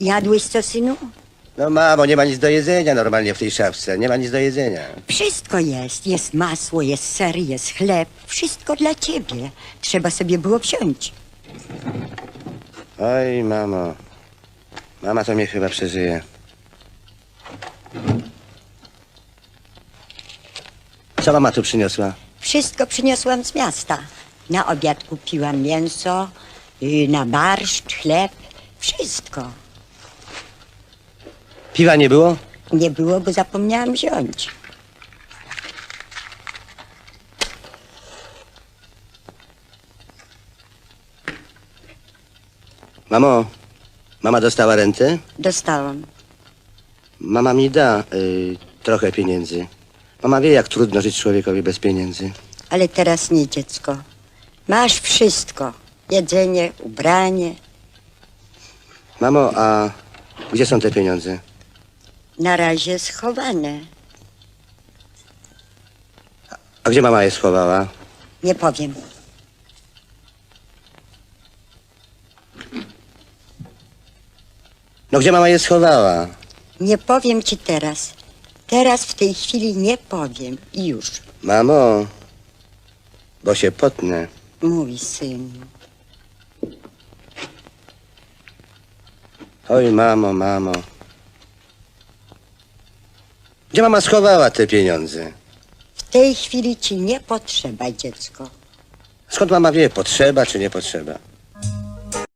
Jadłeś co, synu? No mamo, nie ma nic do jedzenia normalnie w tej szafce. Nie ma nic do jedzenia. Wszystko jest. Jest masło, jest ser, jest chleb. Wszystko dla ciebie. Trzeba sobie było wziąć. Oj, mamo. Mama to mnie chyba przeżyje. Co mama tu przyniosła? Wszystko przyniosłam z miasta. Na obiad kupiłam mięso, y, na barszcz, chleb. Wszystko. Piwa nie było? Nie było, bo zapomniałam wziąć. Mamo, mama dostała rentę? Dostałam. Mama mi da y, trochę pieniędzy. Mama wie, jak trudno żyć człowiekowi bez pieniędzy. Ale teraz nie, dziecko. Masz wszystko. Jedzenie, ubranie. Mamo, a gdzie są te pieniądze? Na razie schowane. A gdzie mama je schowała? Nie powiem. No gdzie mama je schowała? Nie powiem ci teraz. Teraz w tej chwili nie powiem. I już. Mamo, bo się potnę. Mój syn. Oj, mamo, mamo. Gdzie mama schowała te pieniądze? W tej chwili ci nie potrzeba, dziecko. Skąd mama wie, potrzeba czy nie potrzeba?